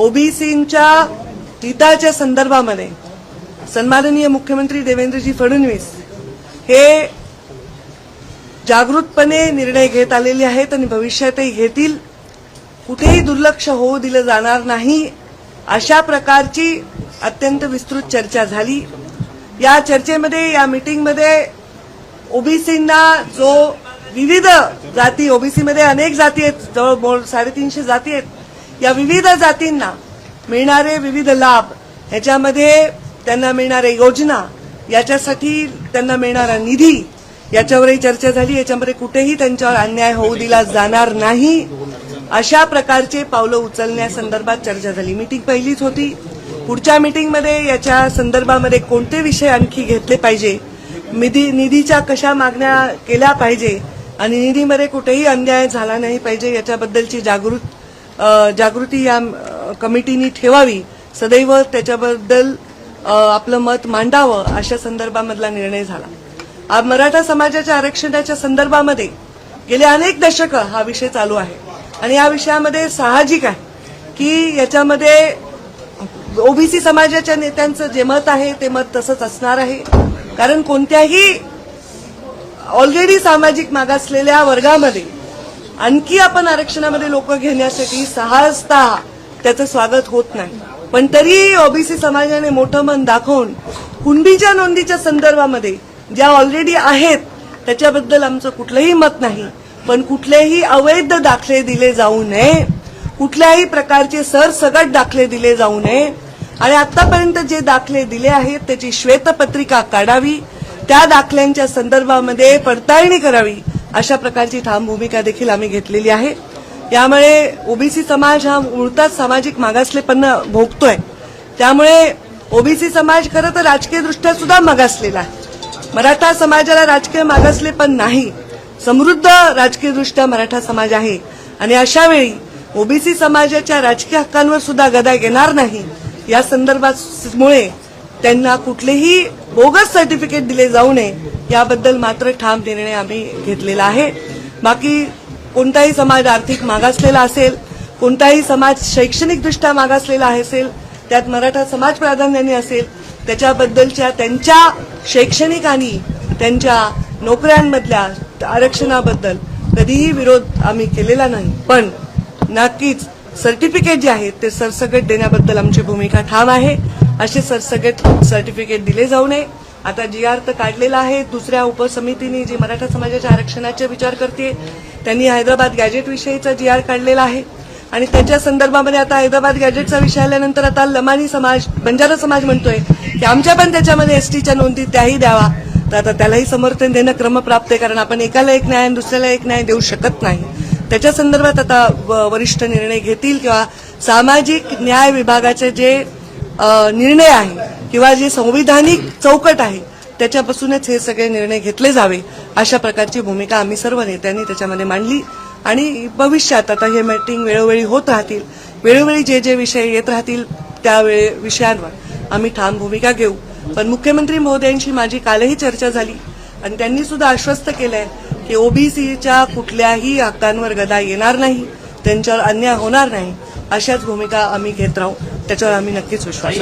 ओबीसींच्या हिताच्या संदर्भामध्ये सन्माननीय मुख्यमंत्री देवेंद्रजी फडणवीस हे जागृतपणे निर्णय घेत आलेले आहेत आणि भविष्यातही घेतील. कुठेही दुर्लक्ष होऊ दिलं जाणार नाही. अशा प्रकारची अत्यंत विस्तृत चर्चा झाली. या चर्चेमध्ये या मीटिंगमध्ये ओबीसींना जो विविध जाती ओबीसीमध्ये अनेक जाती आहेत जवळ साडेतीनशे जाती आहेत या विविध जातींना मिळणारे विविध लाभ ह्याच्यामध्ये त्यांना मिळणाऱ्या योजना याच्यासाठी त्यांना मिळणारा निधी याच्यावरही चर्चा झाली. याच्यामध्ये कुठेही त्यांच्यावर अन्याय होऊ दिला जाणार नाही. अशा प्रकारचे पावलं उचलण्यासंदर्भात चर्चा झाली. मीटिंग पहिलीच होती. पुढच्या मीटिंगमध्ये याच्या संदर्भामध्ये कोणते विषय आणखी घेतले पाहिजे? निधी निधीच्या कशा मागण्या केल्या पाहिजे? आणि निधीमध्ये कुठेही अन्याय झाला नाही पाहिजे याच्याबद्दलची जागृत जागृती या कमिटीनी ठेवावी सदैव त्याच्याबद्दल आपलं मत मांडावं अशा संदर्भामधला निर्णय झाला. मराठा समाजाच्या आरक्षणाच्या संदर्भामध्ये गेले अनेक दशकं हा विषय चालू आहे. आणि या विषयामध्ये साहजिक आहे की याच्यामध्ये ओबीसी समाजाच्या नेत्यांचं जे मत आहे ते मत तसंच असणार आहे. कारण कोणत्याही ऑलरेडी सामाजिक मागासलेल्या वर्गामध्ये आणखी आपण आरक्षणामध्ये लोक घेण्यासाठी सहजता त्याचं स्वागत होत नाही. पण तरी ओबीसी समाजाने मोठं मन दाखवून कुणबीच्या नोंदीच्या संदर्भामध्ये ज्या ऑलरेडी आहेत त्याच्याबद्दल आमचं कुठलंही मत नाही. पण कुठलेही अवैध दाखले दिले जाऊ नये. कुठल्याही प्रकारचे सरसगट दाखले दिले जाऊ नये. आणि आतापर्यंत जे दाखले दिले आहेत त्याची श्वेतपत्रिका काढावी. त्या दाखल्यांच्या संदर्भामध्ये पडताळणी करावी. अशा प्रकारची ठाम भूमिका देखील आम्ही घेतलेली आहे. यामुळे ओबीसी समाज हा मुळताच सामाजिक मागासलेपणा भोगतोय. त्यामुळे ओबीसी समाज खरं तर राजकीयदृष्ट्या सुद्धा मागासलेला आहे. मराठा समाजाला राजकीय मागासलेपण नाही. समृद्ध राजकीयदृष्ट्या मराठा समाज आहे. आणि अशा वेळी ओबीसी समाजाच्या राजकीय हक्कांवर सुद्धा गदा येणार नाही. या संदर्भामुळे त्यांना कुठलेही बोगस सर्टिफिकेट दिले जाऊ नये याबद्दल मात्र ठाम निर्णय आम्ही घेतलेला आहे. बाकी कोणताही समाज आर्थिक मागासलेला असेल कोणताही समाज शैक्षणिकदृष्ट्या मागासलेला असेल त्यात मराठा समाज प्राधान्याने असेल त्याच्याबद्दलच्या त्यांच्या शैक्षणिक आणि त्यांच्या नोकऱ्यांमधल्या आरक्षणाबद्दल कधीही विरोध आम्ही केलेला नाही. पण नक्कीच सर्टिफिकेट जे आहेत ते सरसकट देण्याबद्दल आमची भूमिका ठाम आहे. असे सरसगट सर्टिफिकेट दिले जाऊ नये. आता जी आर तर काढलेला आहे. दुसऱ्या उपसमितीने जी मराठा समाजाच्या आरक्षणाचा विचार करते त्यांनी हैदराबाद गॅजेट विषयीचा जी आर काढलेला आहे. आणि त्याच्या संदर्भामध्ये आता हैदराबाद गॅजेटचा विषय आल्यानंतर आता लमानी समाज बंजारा समाज म्हणतोय की आमच्या पण त्याच्यामध्ये एसटीच्या नोंदी त्याही द्यावा. तर आता त्यालाही समर्थन देणं क्रमप्राप्त आहे कारण आपण एकाला एक न्याय आणि दुसऱ्याला एक न्याय देऊ शकत नाही. त्याच्या संदर्भात आता व- वरिष्ठ निर्णय घेतील किंवा सामाजिक न्याय विभागाचे जे निर्णय आहे किंवा जे संविधानिक चौकट आहे त्याच्यापासूनच हे सगळे निर्णय घेतले जावे अशा प्रकारची भूमिका आम्ही सर्व नेत्यांनी त्याच्यामध्ये मांडली. आणि भविष्यात आता हे मीटिंग वेळोवेळी होत राहतील. वेळोवेळी जे जे विषय येत राहतील त्या वेळे विषयांवर आम्ही ठाम भूमिका घेऊ. पण मुख्यमंत्री महोदयांशी माझी कालही चर्चा झाली आणि त्यांनी सुद्धा आश्वस्त केलंय की ओबीसीच्या कुठल्याही हक्कांवर गदा येणार नाही त्यांच्यावर अन्याय होणार नाही अशाच भूमिका आम्ही घेत राहू. त्याच्यावर आम्ही नक्कीच विश्वास